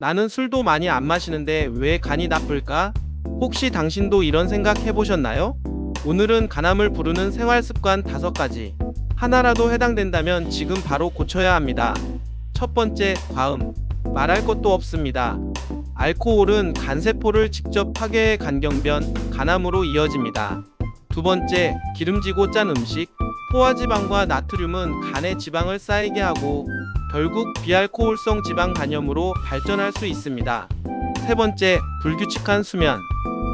나는 술도 많이 안 마시는데 왜 간이 나쁠까? 혹시 당신도 이런 생각 해보셨나요? 오늘은 간암을 부르는 생활 습관 5가지. 하나라도 해당된다면 지금 바로 고쳐야 합니다. 첫 번째, 과음. 말할 것도 없습니다. 알코올은 간세포를 직접 파괴해 간경변, 간암으로 이어집니다. 두 번째, 기름지고 짠 음식. 포화지방과 나트륨은 간에 지방을 쌓이게 하고 결국 비알코올성 지방 간염으로 발전할 수 있습니다. 세 번째, 불규칙한 수면.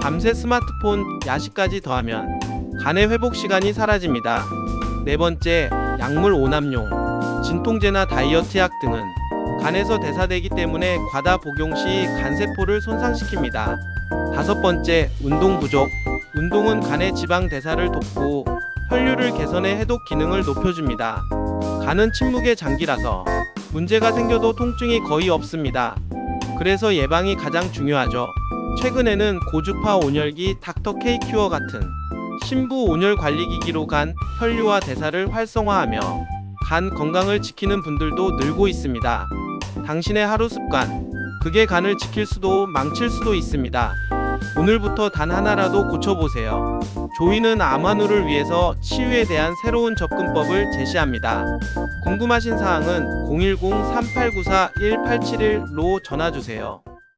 밤새 스마트폰, 야식까지 더하면 간의 회복 시간이 사라집니다. 네 번째, 약물 오남용. 진통제나 다이어트 약 등은 간에서 대사되기 때문에 과다 복용 시 간세포를 손상시킵니다. 다섯 번째, 운동 부족. 운동은 간의 지방 대사를 돕고 혈류를 개선해 해독 기능을 높여줍니다. 간은 침묵의 장기라서 문제가 생겨도 통증이 거의 없습니다. 그래서 예방이 가장 중요하죠. 최근에는 고주파 온열기 닥터 K 큐어 같은 신부 온열 관리 기기로 간 혈류와 대사를 활성화하며 간 건강을 지키는 분들도 늘고 있습니다. 당신의 하루 습관, 그게 간을 지킬 수도 망칠 수도 있습니다. 오늘부터 단 하나라도 고쳐보세요. 조이는 암환우를 위해서 치유에 대한 새로운 접근법을 제시합니다. 궁금하신 사항은 010-3894-1871로 전화주세요.